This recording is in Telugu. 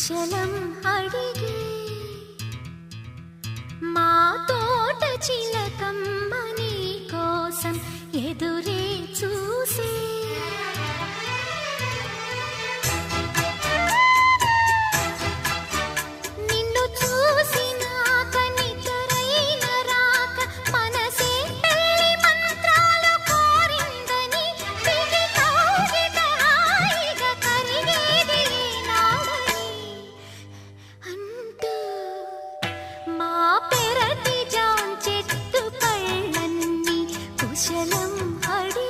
కుశలం అడిగి మా తోట చిన్న அடி